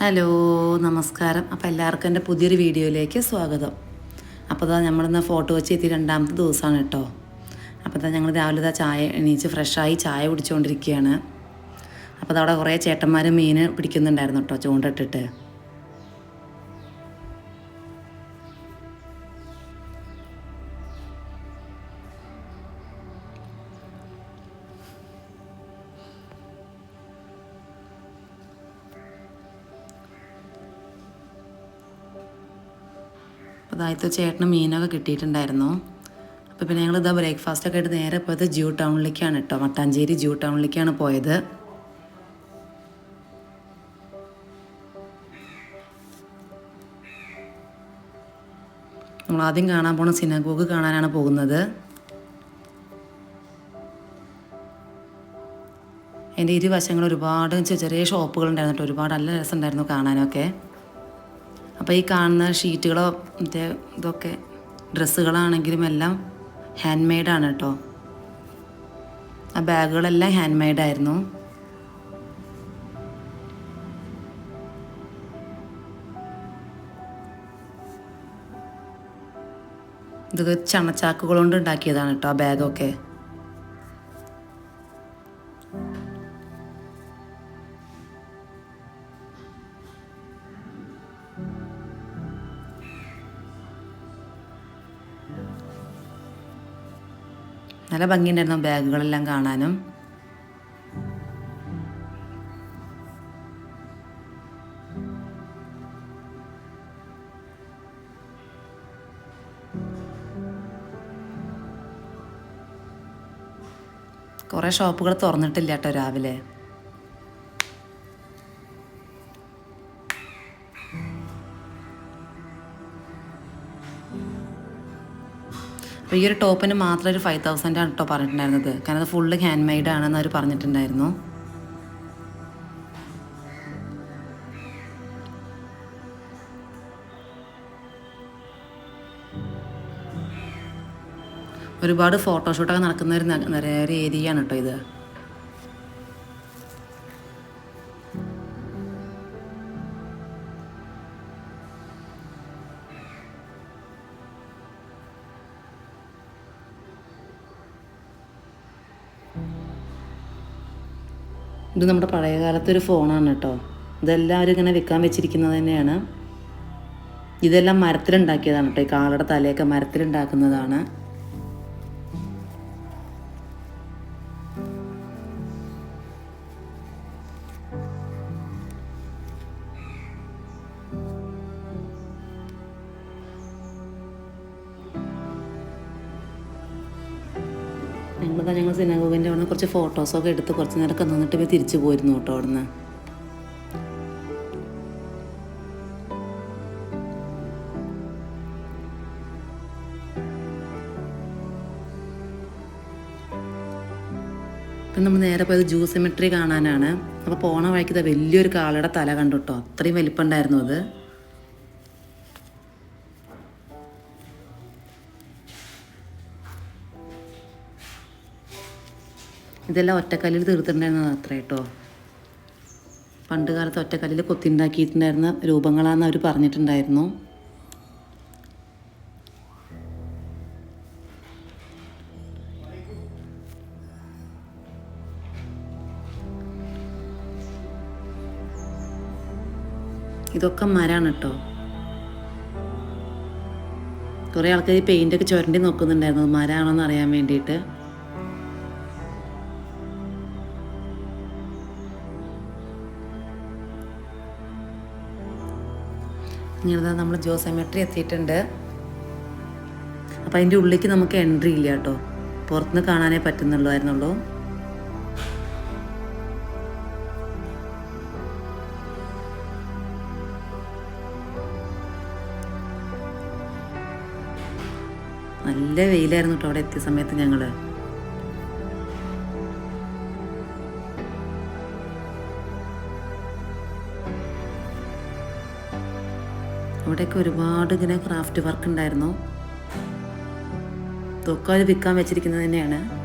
Hello നമസ്കാരം. അപ്പോൾ എല്ലാവർക്കും എന്റെ പുതിയൊരു വീഡിയോയിലേക്ക് സ്വാഗതം. അപ്പോൾ ഇതാ നമ്മളിന്ന് ഫോട്ടോ വെച്ച് എത്തി രണ്ടാമത്തെ ദിവസമാണ് കേട്ടോ. അപ്പോൾ ഇതാ ഞങ്ങൾ രാവിലെ ഇതാ ചായ എണീച്ച് ഫ്രഷായി ചായ കുടിച്ചുകൊണ്ടിരിക്കുകയാണ് അപ്പോൾ അവിടെ കുറേ ചേട്ടന്മാർ മീൻ പിടിക്കുന്നുണ്ടായിരുന്നു കേട്ടോ ചൂണ്ടിട്ടിട്ട് അതായത് ചേട്ടന് മീനൊക്കെ കിട്ടിയിട്ടുണ്ടായിരുന്നു. അപ്പോൾ പിന്നെ ഞങ്ങൾ ഇതാ ബ്രേക്ക്ഫാസ്റ്റ് ഒക്കെ ആയിട്ട് നേരെ പോയത് ജ്യൂ ടൗണിലേക്കാണ് കേട്ടോ മട്ടാഞ്ചേരി ജ്യൂ ടൗണിലേക്കാണ് പോയത്. നമ്മൾ ആദ്യം കാണാൻ പോണ സിനഗോഗ് കാണാനാണ് പോകുന്നത്. എന്റെ ഇരുവശങ്ങൾ ഒരുപാട് ചെറിയ ഷോപ്പുകൾ ഉണ്ടായിരുന്നു ഒരുപാട് നല്ല രസമുണ്ടായിരുന്നു കാണാനൊക്കെ. അപ്പോൾ ഈ കാണുന്ന ഷീറ്റുകളോ മറ്റേ ഇതൊക്കെ ഡ്രസ്സുകളാണെങ്കിലും എല്ലാം ഹാൻഡ് മെയ്ഡാണ് കേട്ടോ ആ ബാഗുകളെല്ലാം ഹാൻഡ് മെയ്ഡായിരുന്നു ഇതൊക്കെ ചണച്ചാക്കുകൾ കൊണ്ട് ഉണ്ടാക്കിയതാണ് കേട്ടോ ആ ബാഗൊക്കെ. നല്ല ഭംഗിയുണ്ടായിരുന്നു ബാഗുകളെല്ലാം കാണാനും. കുറേ ഷോപ്പുകൾ തുറന്നിട്ടില്ല കേട്ടോ രാവിലെ. അപ്പോൾ ഈ ഒരു ടോപ്പിന് മാത്രം ഒരു ഫൈവ് തൗസൻഡ് ആണ് കേട്ടോ പറഞ്ഞിട്ടുണ്ടായിരുന്നത്. കാരണം അത് ഫുള്ള് ഹാൻഡ് മെയ്ഡ് ആണെന്ന് അവർ പറഞ്ഞിട്ടുണ്ടായിരുന്നു. ഒരുപാട് ഫോട്ടോഷൂട്ടൊക്കെ നടക്കുന്ന ഒരു ഒരു ഏരിയ കേട്ടോ ഇത്. ഇത് നമ്മുടെ പഴയ കാലത്തെ ഒരു ഫോണാണ് കേട്ടോ. ഇതെല്ലാവരും ഇങ്ങനെ വിൽക്കാൻ വെച്ചിരിക്കുന്നത് തന്നെയാണ്. ഇതെല്ലാം മരത്തിലുണ്ടാക്കിയതാണ് കേട്ടോ. ഈ കാളയുടെ തലയൊക്കെ മരത്തിലുണ്ടാക്കുന്നതാണ്. ഫോട്ടോസൊക്കെ എടുത്ത് കുറച്ച് നേരമൊക്കെ നിന്നിട്ട് പോയി തിരിച്ചു പോയിരുന്നു കേട്ടോ അവിടുന്ന്. ഇപ്പം നമ്മൾ നേരെ പോയത് ജൂ സെമിട്രി കാണാനാണ്. അപ്പോൾ പോണ വഴിക്ക് വലിയൊരു കാളയുടെ തല കണ്ടു കേട്ടോ. അത്രയും വലിപ്പം ഉണ്ടായിരുന്നു അത്. ഇതെല്ലാം ഒറ്റക്കല്ലിൽ തീർത്തിട്ടുണ്ടായിരുന്നത് അത്ര കേട്ടോ. പണ്ട് കാലത്ത് ഒറ്റക്കല്ലിൽ കൊത്തിണ്ടാക്കിയിട്ടുണ്ടായിരുന്ന രൂപങ്ങളാണെന്ന് അവർ പറഞ്ഞിട്ടുണ്ടായിരുന്നു. ഇതൊക്കെ മരാണ് കേട്ടോ. കുറേ ആൾക്കാർ പെയിന്റൊക്കെ ചുരണ്ടി നോക്കുന്നുണ്ടായിരുന്നു. മരാണോന്ന് അറിയാൻ വേണ്ടിയിട്ട്. ഇങ്ങനെ നമ്മൾ ജോസമെട്രി എത്തിയിട്ടുണ്ട്. അപ്പം അതിന്റെ ഉള്ളിലേക്ക് നമുക്ക് എൻട്രി ഇല്ല കേട്ടോ. പുറത്തുനിന്ന് കാണാനേ പറ്റുന്നുള്ളായിരുന്നുള്ളൂ നല്ല വെയിലായിരുന്നു കേട്ടോ അവിടെ എത്തിയ സമയത്ത് ഞങ്ങൾ അവിടെയൊക്കെ ഒരുപാട് ഇങ്ങനെ ക്രാഫ്റ്റ് വർക്ക് ഉണ്ടായിരുന്നു. അവർ വിൽക്കാൻ വെച്ചിരിക്കുന്നത് തന്നെയാണ്.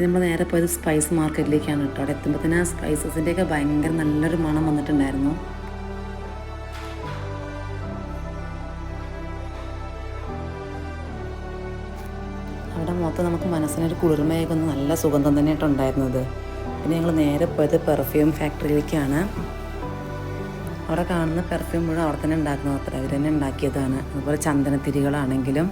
പിന്നെ നമ്മൾ നേരെ പോയത് സ്പൈസ് മാർക്കറ്റിലേക്കാണ് കേട്ടോ. അവിടെ എത്തുമ്പോൾ ആ സ്പൈസസിന്റെയൊക്കെ ഭയങ്കര നല്ലൊരു മണം വന്നിട്ടുണ്ടായിരുന്നു. അവിടെ മൊത്തം നമുക്ക് മനസ്സിനൊരു കുളിർമയൊക്കെ ഒന്ന് നല്ല സുഗന്ധം തന്നെയായിട്ട് ഉണ്ടായിരുന്നത്. പിന്നെ ഞങ്ങൾ നേരെ പോയത് പെർഫ്യൂം ഫാക്ടറിയിലേക്കാണ് അവിടെ കാണുന്ന പെർഫ്യൂം മുഴുവൻ അവിടെ തന്നെ ഉണ്ടാക്കുന്നത് അത്ര അവർ തന്നെ ഉണ്ടാക്കിയതാണ്. അതുപോലെ ചന്ദനത്തിരികളാണെങ്കിലും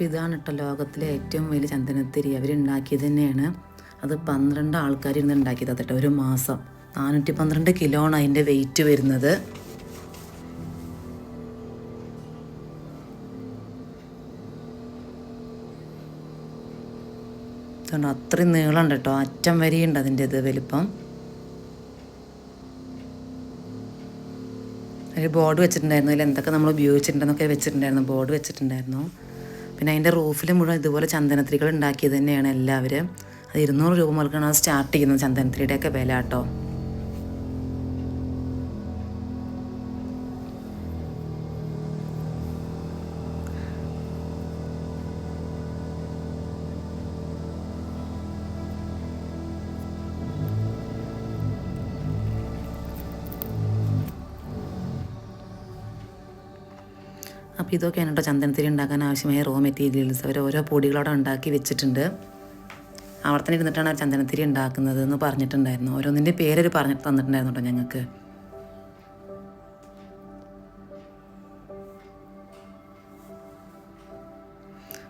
അപ്പോൾ ഇതാണ് കേട്ടോ ലോകത്തിലെ ഏറ്റവും വലിയ ചന്ദനത്തിരി. അവരുണ്ടാക്കിയത് തന്നെയാണ്. അത് പന്ത്രണ്ട് ആൾക്കാർ ഇരുന്ന് ഉണ്ടാക്കിയത് കേട്ടോ. ഒരു മാസം. നാനൂറ്റി പന്ത്രണ്ട് കിലോ ആണ് അതിന്റെ വെയിറ്റ് വരുന്നത്. അതുകൊണ്ട് അത്രയും നീളമുണ്ട് കേട്ടോ അറ്റം വരെയുണ്ട് അതിന്റെ ഇത് വലിപ്പം. ഒരു ബോർഡ് വെച്ചിട്ടുണ്ടായിരുന്നു. അതിൽ എന്തൊക്കെ നമ്മൾ ഉപയോഗിച്ചിട്ടുണ്ടെന്നൊക്കെ വെച്ചിട്ടുണ്ടായിരുന്നു. ബോർഡ് വെച്ചിട്ടുണ്ടായിരുന്നു. പിന്നെ അതിന്റെ റൂഫിൽ മുഴുവൻ ഇതുപോലെ ചന്ദനത്തിരികൾ ഉണ്ടാക്കിയത് തന്നെയാണ് എല്ലാവരും. അത് ഇരുന്നൂറ് രൂപ മുതൽക്കാണ് സ്റ്റാർട്ട് ചെയ്യുന്നത് ചന്ദനത്തിരിയുടെയൊക്കെ വില കേട്ടോ. അപ്പോൾ ഇതൊക്കെയാണ് കേട്ടോ ചന്ദനത്തിരി ഉണ്ടാക്കാൻ ആവശ്യമായ റോ മെറ്റീരിയൽസ് അവർ ഓരോ പൊടികളവിടെ ഉണ്ടാക്കി വെച്ചിട്ടുണ്ട്. അവിടെ തന്നെ ഇരുന്നിട്ടാണ് അവർ ചന്ദനത്തിരി ഉണ്ടാക്കുന്നത് എന്ന് പറഞ്ഞിട്ടുണ്ടായിരുന്നു. ഓരോന്നിന്റെ പേരൊരു പറഞ്ഞു തന്നിട്ടുണ്ടായിരുന്നു കേട്ടോ ഞങ്ങൾക്ക്.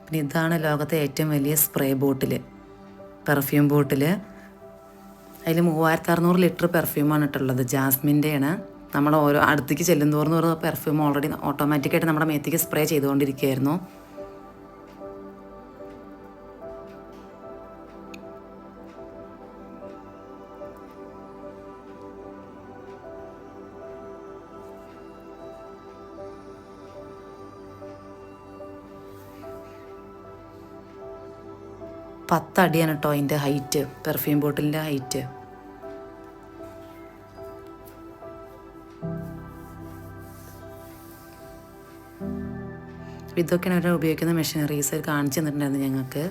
പിന്നെ ഇതാണ് ലോകത്തെ ഏറ്റവും വലിയ സ്പ്രേ ബോട്ടിൽ പെർഫ്യൂം ബോട്ടിൽ അതിൽ മൂവായിരത്തി അറുന്നൂറ് ലിറ്റർ പെർഫ്യൂമാണ് ഇട്ടുള്ളത്. ജാസ്മിന്റെയാണ്. നമ്മൾ ഓരോ അടുത്തേക്ക് ചെല്ലുന്തോറും തോറും പെർഫ്യൂം ഓൾറെഡി ഓട്ടോമാറ്റിക്കായിട്ട് നമ്മുടെ മേത്തേക്ക് സ്പ്രേ ചെയ്തുകൊണ്ടിരിക്കുകയായിരുന്നു. പത്തടിയാണ് കേട്ടോ അതിന്റെ ഹൈറ്റ് പെർഫ്യൂം ബോട്ടിലിന്റെ ഹൈറ്റ് ഇതൊക്കെയാണ് അവർ ഉപയോഗിക്കുന്ന മെഷീനറീസ് കാണിച്ചു തന്നിട്ടുണ്ടായിരുന്നു ഞങ്ങൾക്ക്.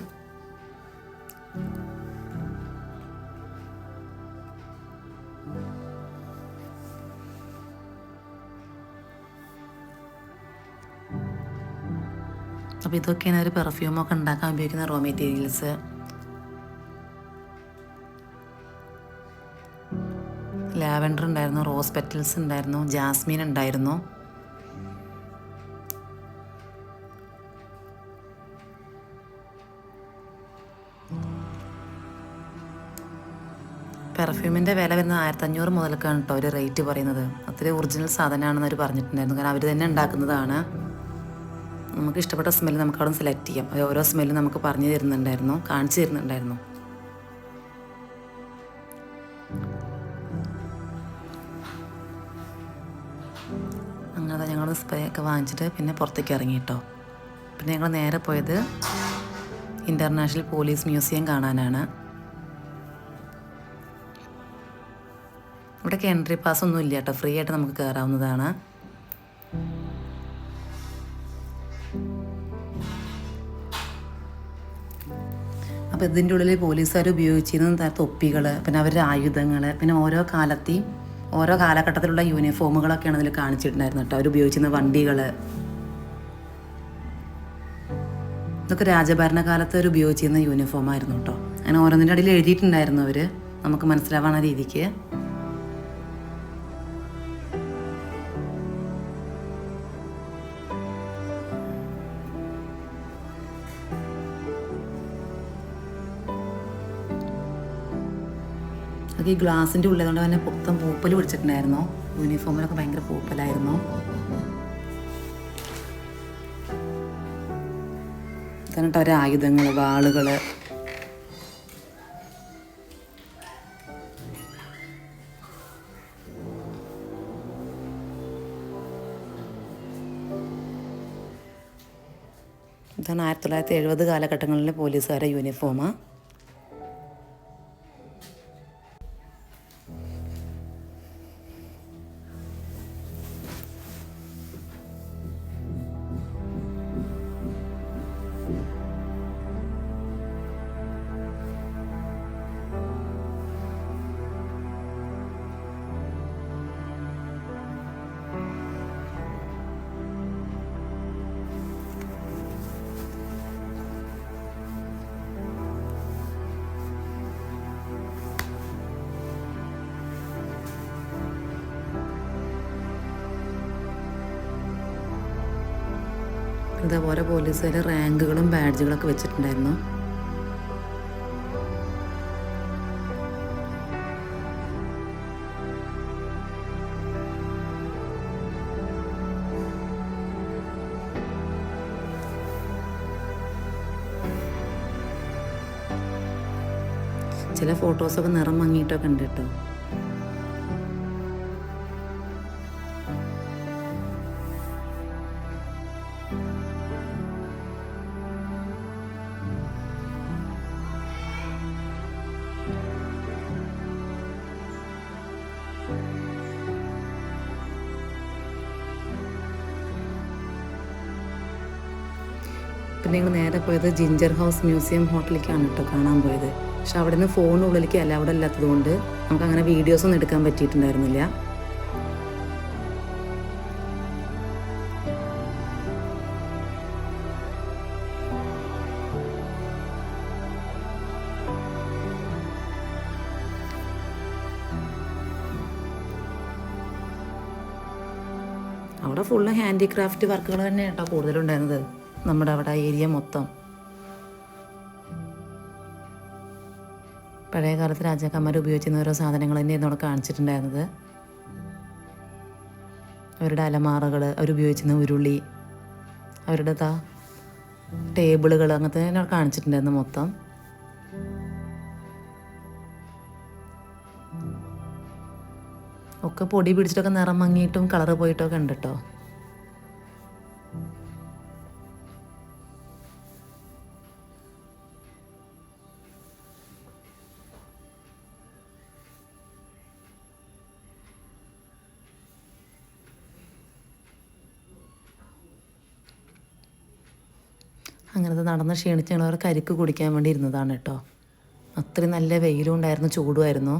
അപ്പോൾ ഇതൊക്കെയാണ് ഒരു പെർഫ്യൂമൊക്കെ ഉണ്ടാക്കാൻ ഉപയോഗിക്കുന്ന റോ മെറ്റീരിയൽസ് ലാവൻഡർ ഉണ്ടായിരുന്നു റോസ് പെറ്റൽസ് ഉണ്ടായിരുന്നു ജാസ്മിൻ ഉണ്ടായിരുന്നു. പെർഫ്യൂമിന്റെ വില വരുന്നത് ആയിരത്തഞ്ഞൂറ് മുതൽക്കാണ് കേട്ടോ ഒരു റേറ്റ് പറയുന്നത്. അത്രയും ഒറിജിനൽ സാധനമാണെന്ന് അവർ പറഞ്ഞിട്ടുണ്ടായിരുന്നു. കാരണം അവർ തന്നെ ഉണ്ടാക്കുന്നതാണ്. നമുക്ക് ഇഷ്ടപ്പെട്ട സ്മെല്ല് നമുക്ക് അവിടെ സെലക്ട് ചെയ്യാം. ഓരോ സ്മെല്ലും നമുക്ക് പറഞ്ഞു തരുന്നുണ്ടായിരുന്നു കാണിച്ചു തരുന്നുണ്ടായിരുന്നു. അങ്ങനെ ഞങ്ങൾ സ്പ്രേ ഒക്കെ വാങ്ങിച്ചിട്ട് പിന്നെ പുറത്തേക്ക് ഇറങ്ങി കേട്ടോ. പിന്നെ ഞങ്ങൾ നേരെ പോയത് ഇന്റർനാഷണൽ പോലീസ് മ്യൂസിയം കാണാനാണ്. ഇവിടേക്ക് എൻട്രി പാസ് ഒന്നും ഇല്ല കേട്ടോ. ഫ്രീ ആയിട്ട് നമുക്ക് കയറാവുന്നതാണ് അപ്പോൾ ഇതിന്റെ ഉള്ളിൽ പോലീസുകാർ ഉപയോഗിച്ചിരുന്ന തൊപ്പികൾ പിന്നെ അവരുടെ ആയുധങ്ങൾ പിന്നെ ഓരോ കാലത്തെയും ഓരോ കാലഘട്ടത്തിലുള്ള യൂണിഫോമുകളൊക്കെയാണ് അതിൽ കാണിച്ചിട്ടുണ്ടായിരുന്നത് കേട്ടോ. അവർ ഉപയോഗിച്ചിരുന്ന വണ്ടികൾ ഇതൊക്കെ രാജഭരണകാലത്ത് അവർ ഉപയോഗിച്ചിരുന്ന യൂണിഫോം ആയിരുന്നു കേട്ടോ. അങ്ങനെ ഓരോന്നിന്റെ അടിയിൽ എഴുതിയിട്ടുണ്ടായിരുന്നു അവർ നമുക്ക് മനസ്സിലാവുന്ന രീതിക്ക്. ഈ ഗ്ലാസിന്റെ ഉള്ളതുകൊണ്ട് തന്നെ പുത്തം പൂപ്പൽ പിടിച്ചിട്ടുണ്ടായിരുന്നു. യൂണിഫോമിലൊക്കെ ഭയങ്കര പൂപ്പലായിരുന്നു. എന്നിട്ട് ഓരോ ആയുധങ്ങൾ വാളുകൾ. ഇതാണ് ആയിരത്തി തൊള്ളായിരത്തി എഴുപത് കാലഘട്ടങ്ങളിലെ പോലീസുകാരുടെ യൂണിഫോമാണ് ഇതേപോലെ പോലീസുകാർ റാങ്കുകളും ബാഡ്ജുകളൊക്കെ വെച്ചിട്ടുണ്ടായിരുന്നു. ചില ഫോട്ടോസൊക്കെ നിറം മങ്ങിയിട്ടൊക്കെ ഉണ്ട് കേട്ടോ. നേരെ പോയത് ജിഞ്ചർ ഹൗസ് മ്യൂസിയം ഹോട്ടലിലേക്കാണ് കേട്ടോ കാണാൻ പോയത്. പക്ഷെ അവിടെ നിന്ന് ഫോൺ ഉള്ളിലേക്ക് അല്ല അവിടെ ഇല്ലാത്തത് കൊണ്ട് നമുക്ക് അങ്ങനെ വീഡിയോസ് ഒന്നും എടുക്കാൻ പറ്റിയിട്ടുണ്ടായിരുന്നില്ല. അവിടെ ഫുള്ള് ഹാൻഡിക്രാഫ്റ്റ് വർക്കുകൾ തന്നെ കേട്ടോ കൂടുതലുണ്ടായിരുന്നത്. നമ്മുടെ അവിടെ ഏരിയ മൊത്തം. പഴയ കാലത്ത് രാജാക്കന്മാർ ഉപയോഗിച്ചിരുന്ന ഓരോ സാധനങ്ങൾ തന്നെയായിരുന്നു അവിടെ കാണിച്ചിട്ടുണ്ടായിരുന്നത്. അവരുടെ അലമാറകൾ അവരുപയോഗിച്ചിരുന്ന ഉരുളി അവരുടെ താ ടേബിളുകൾ അങ്ങനത്തെ തന്നെ അവിടെ കാണിച്ചിട്ടുണ്ടായിരുന്നു മൊത്തം. ഒക്കെ പൊടി പിടിച്ചിട്ടൊക്കെ നിറം മങ്ങിയിട്ടും കളറ് പോയിട്ടൊക്കെ ഉണ്ട് കേട്ടോ അങ്ങനത്തെ നടന്ന് ക്ഷീണിച്ച് കരിക്ക് കുടിക്കാൻ വേണ്ടി ഇരുന്നതാണ് കേട്ടോ. അത്രയും നല്ല വെയിലും ഉണ്ടായിരുന്നു ചൂടുമായിരുന്നു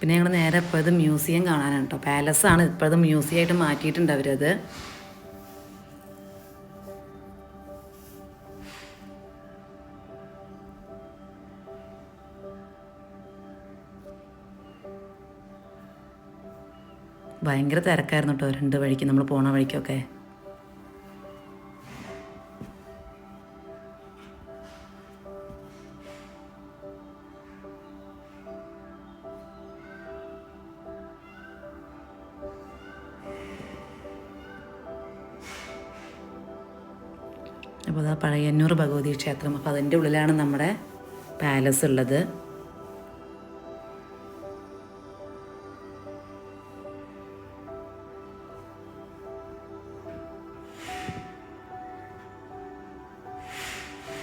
പിന്നെ ഞങ്ങൾ നേരെ ഇപ്പോഴത് മ്യൂസിയം കാണാനാണ് കേട്ടോ പാലസാണ് ഇപ്പോഴത് മ്യൂസിയം ആയിട്ട് മാറ്റിയിട്ടുണ്ട് അവരത് ഭയങ്കര തിരക്കായിരുന്നു കേട്ടോ രണ്ട് വഴിക്ക് നമ്മൾ പോണ വഴിക്കൊക്കെ. അപ്പോൾ അതാ പഴയന്നൂർ ഭഗവതി ക്ഷേത്രം. അപ്പോൾ അതിന്റെ ഉള്ളിലാണ് നമ്മുടെ പാലസ് ഉള്ളത്.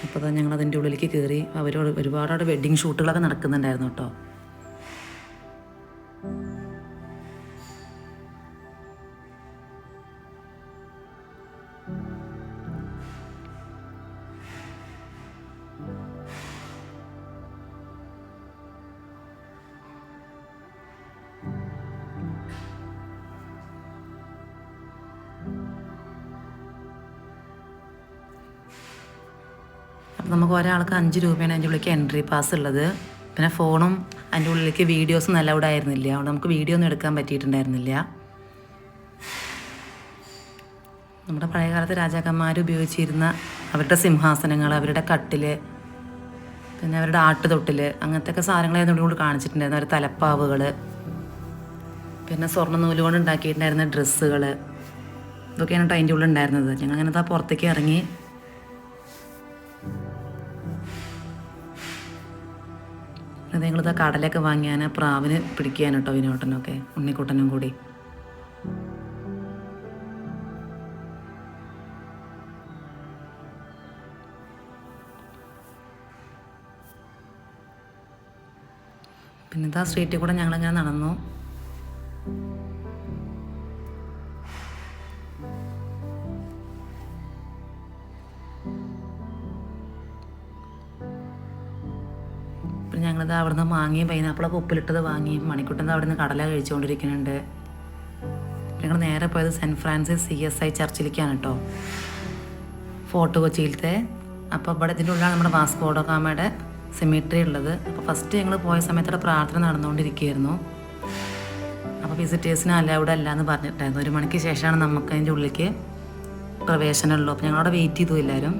അപ്പോൾ ഞങ്ങൾ അതിന്റെ ഉള്ളിലേക്ക് കയറി. അവരോട് ഒരുപാട് വെഡ്ഡിങ് ഷൂട്ടുകളൊക്കെ നടക്കുന്നുണ്ടായിരുന്നു കേട്ടോ. നമുക്ക് ഒരാൾക്ക് അഞ്ച് രൂപയാണ് അതിന്റെ ഉള്ളിലേക്ക് എൻട്രി പാസ് ഉള്ളത്. പിന്നെ ഫോണും അതിന്റെ ഉള്ളിലേക്ക് വീഡിയോസും അലൗഡ് ആയിരുന്നില്ല. അവിടെ നമുക്ക് വീഡിയോ ഒന്നും എടുക്കാൻ പറ്റിയിട്ടുണ്ടായിരുന്നില്ല. നമ്മുടെ പഴയകാലത്ത് രാജാക്കന്മാർ ഉപയോഗിച്ചിരുന്ന അവരുടെ സിംഹാസനങ്ങൾ അവരുടെ കട്ടിൽ പിന്നെ അവരുടെ ആട്ടുതൊട്ടിൽ അങ്ങനത്തെ ഒക്കെ സാധനങ്ങളായിരുന്നു ഇവിടെ കാണിച്ചിട്ടുണ്ടായിരുന്നു അവരുടെ തലപ്പാവുകൾ പിന്നെ സ്വർണ നൂൽ കൊണ്ട് ഉണ്ടാക്കിയിട്ടുണ്ടായിരുന്ന ഡ്രസ്സുകൾ ഇതൊക്കെയാണ് അതിന്റെ ഉള്ളിൽ ഉണ്ടായിരുന്നത്. ഞങ്ങൾ അങ്ങനത്തെ പുറത്തേക്ക് ഇറങ്ങി ഞങ്ങളിതാ കടലൊക്കെ വാങ്ങിയാൽ പ്രാവിന് പിടിക്കാൻ കേട്ടോ വിനോട്ടനൊക്കെ ഉണ്ണിക്കുട്ടനും കൂടി. പിന്നെന്താ സ്ട്രീറ്റിൽ കൂടെ ഞങ്ങളിങ്ങനെ നടന്നു. ഞങ്ങളിത് അവിടുന്ന് മാങ്ങയും പൈനാപ്പിളൊക്കെ ഉപ്പിലിട്ടത് വാങ്ങി മണിക്കുട്ടൻ അവിടുന്ന് കടല കഴിച്ചുകൊണ്ടിരിക്കുന്നുണ്ട്. ഞങ്ങൾ നേരെ പോയത് Saint Francis C S I ചർച്ചിലേക്കാണ് കേട്ടോ. ഫോർട്ട് കൊച്ചിയിലത്തെ. അപ്പോൾ ഇവിടെ ഇതിന്റെ ഉള്ളിലാണ് നമ്മുടെ വാസ്കോഡോ കാമയുടെ സെമിട്രി ഉള്ളത്. അപ്പോൾ ഫസ്റ്റ് ഞങ്ങൾ പോയ സമയത്ത് പ്രാർത്ഥന നടന്നുകൊണ്ടിരിക്കുകയായിരുന്നു. അപ്പോൾ വിസിറ്റേഴ്സിന് അലൗഡ് അല്ല എന്ന് പറഞ്ഞിട്ടായിരുന്നു ഒരു മണിക്ക് ശേഷമാണ് നമുക്ക് അതിന്റെ ഉള്ളിലേക്ക് പ്രവേശനമുള്ളൂ അപ്പോൾ ഞങ്ങളവിടെ വെയിറ്റ് ചെയ്തു എല്ലാവരും.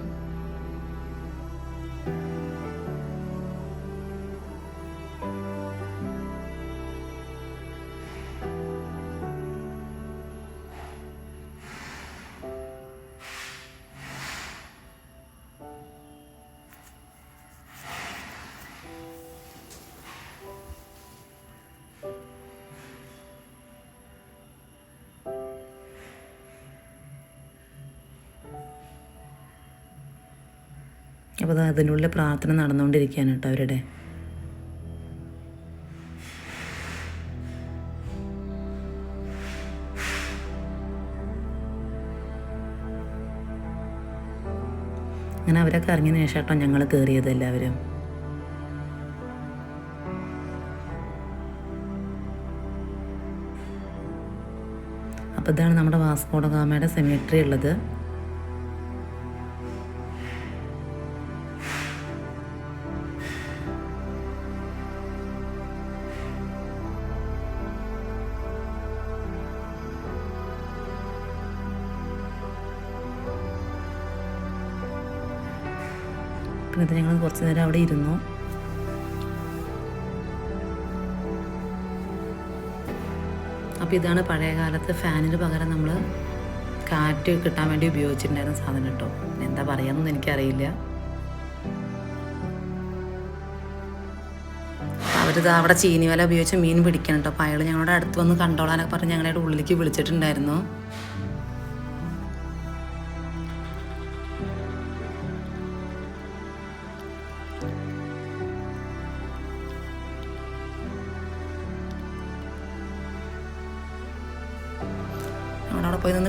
അപ്പോൾ ഉള്ളിൽ പ്രാർത്ഥന നടന്നുകൊണ്ടിരിക്കുകയാണ് കേട്ടോ അവരുടെ. അങ്ങനെ അവരൊക്കെ ഇറങ്ങിയതിന് ശേഷം ഞങ്ങൾ കയറിയത് എല്ലാവരും. അപ്പോൾ ഇതാണ് നമ്മുടെ വാസ്കോഡ ഗാമയുടെ സെമിട്രി ഉള്ളത്. ഇത് ഞങ്ങൾ കുറച്ച് നേരം അവിടെ ഇരുന്നു. അപ്പോൾ ഇതാണ് പഴയ കാലത്ത് ഫാനിന് പകരം നമ്മൾ കാറ്റ് കിട്ടാൻ വേണ്ടി ഉപയോഗിച്ചിട്ടുണ്ടായിരുന്ന സാധനം കേട്ടോ. എന്താ പറയാന്നൊന്നും എനിക്കറിയില്ല. അവരിത് അവിടെ ചീനി വല ഉപയോഗിച്ച് മീൻ പിടിക്കണം കേട്ടോ. അപ്പോൾ അയാൾ ഞങ്ങളുടെ അടുത്ത് വന്ന് കണ്ടോളാനൊക്കെ പറഞ്ഞ് ഞങ്ങളുടെ ഉള്ളിലേക്ക് വിളിച്ചിട്ടുണ്ടായിരുന്നു.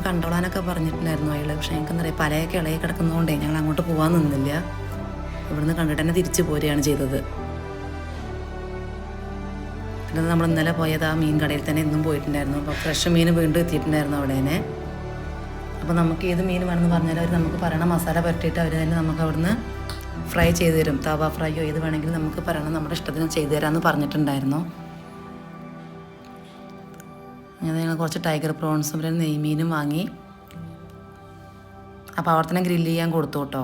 കണ്ടോളാനൊക്കെ പറഞ്ഞിട്ടുണ്ടായിരുന്നു അയാൾ പക്ഷേ പറയുക പലയൊക്കെ ഇളകി കിടക്കുന്നതുകൊണ്ടേ ഞങ്ങൾ അങ്ങോട്ട് പോകാൻ നിന്നില്ല. ഇവിടുന്ന് കണ്ടിട്ട് തന്നെ തിരിച്ചു പോരുകയാണ് ചെയ്തത്. പിന്നെ നമ്മൾ ഇന്നലെ പോയത് ആ മീൻ കടയിൽ തന്നെ ഇന്നും പോയിട്ടുണ്ടായിരുന്നു. അപ്പോൾ ഫ്രഷ് മീൻ വീണ്ടും എത്തിയിട്ടുണ്ടായിരുന്നു അവിടെ തന്നെ അപ്പോൾ നമുക്ക് ഏത് മീൻ വേണമെന്ന് പറഞ്ഞാൽ അവർ നമുക്ക് പറയണ മസാല പുരട്ടിയിട്ട് അവർ തന്നെ നമുക്ക് അവിടുന്ന് ഫ്രൈ ചെയ്ത് തരും. തവ ഫ്രൈയോ ഏത് വേണമെങ്കിലും നമുക്ക് പറയണം. നമ്മുടെ ഇഷ്ടത്തിന് ചെയ്തു തരാമെന്ന് പറഞ്ഞിട്ടുണ്ടായിരുന്നു. കുറച്ച് ടൈഗർ പ്രോൺസും പിന്നെ നെയ്മീനും വാങ്ങി. അപ്പോൾ അവിടെ തന്നെ ഗ്രില്ല് ചെയ്യാൻ കൊടുത്തു കേട്ടോ.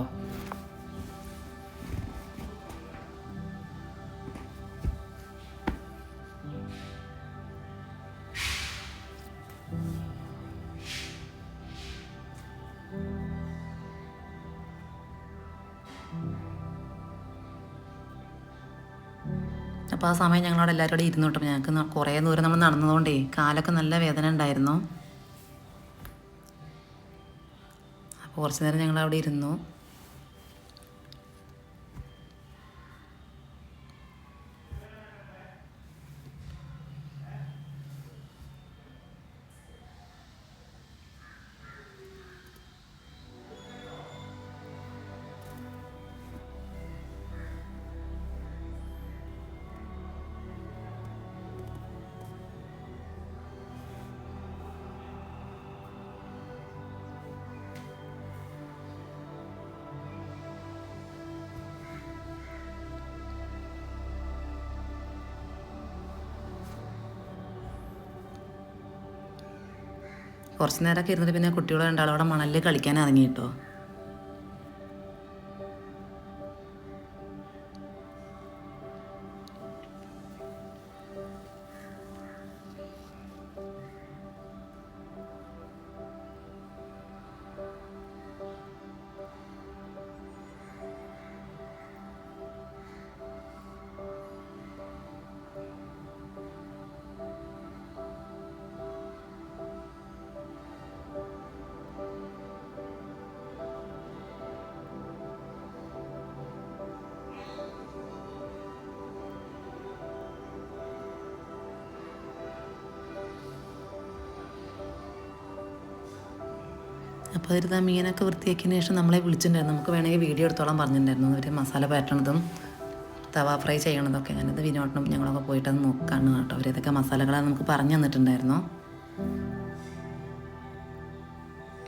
അപ്പോൾ ആ സമയം ഞങ്ങളവിടെ എല്ലാവരും ഇരുന്നു കേട്ടോ. ഞങ്ങൾക്ക് കുറേ ദൂരം നമ്മൾ നടന്നതുകൊണ്ടേ കാലൊക്കെ നല്ല വേദന ഉണ്ടായിരുന്നു. അപ്പോൾ കുറച്ച് നേരം ഞങ്ങൾ അവിടെ ഇരുന്നു. കുറച്ച് നേരമൊക്കെ ഇരുന്നിട്ട് പിന്നെ കുട്ടികൾ രണ്ടാളും അവിടെ മണലിൽ കളിക്കാൻ ഇറങ്ങി കേട്ടോ. അപ്പോൾ ആ മീനൊക്കെ വൃത്തിയാക്കിയതിന് ശേഷം നമ്മളെ വിളിച്ചിട്ടുണ്ടായിരുന്നു. നമുക്ക് വേണമെങ്കിൽ വീഡിയോ എടുത്തോളം പറഞ്ഞിട്ടുണ്ടായിരുന്നു. അവർ മസാല പരട്ടണതും തവ ഫ്രൈ ചെയ്യണതൊക്കെ അങ്ങനെ വിനോട്ടനും ഞങ്ങളൊക്കെ പോയിട്ട് അത് നോക്കാണ് കേട്ടോ. അവർ ഇതൊക്കെ മസാലകളാണ് നമുക്ക് പറഞ്ഞു തന്നിട്ടുണ്ടായിരുന്നു.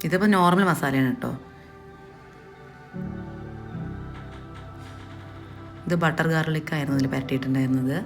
ഇതിപ്പോൾ നോർമൽ മസാലയാണ് കേട്ടോ. ഇത് ബട്ടർ ഗാർലിക് ആയിരുന്നു ഇതിൽ പരട്ടിയിട്ടുണ്ടായിരുന്നത്.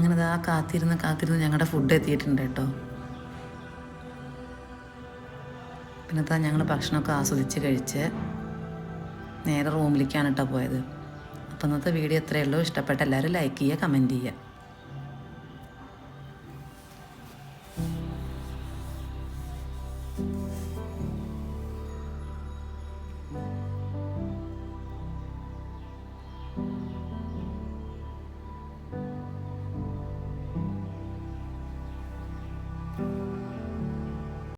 അങ്ങനെ ആ കാത്തിരുന്ന് കാത്തിരുന്ന് ഞങ്ങളുടെ ഫുഡ് എത്തിയിട്ടുണ്ട് കേട്ടോ. പിന്നെ താ ഞങ്ങൾ ഭക്ഷണമൊക്കെ ആസ്വദിച്ച് കഴിച്ച് നേരെ റൂമിലേക്കാണ് കേട്ടോ പോയത്. അപ്പം ഇന്നത്തെ വീഡിയോ എത്രയേ ഉള്ളൂ. ഇഷ്ടപ്പെട്ട എല്ലാവരും ലൈക്ക് ചെയ്യുക കമന്റ് ചെയ്യുക.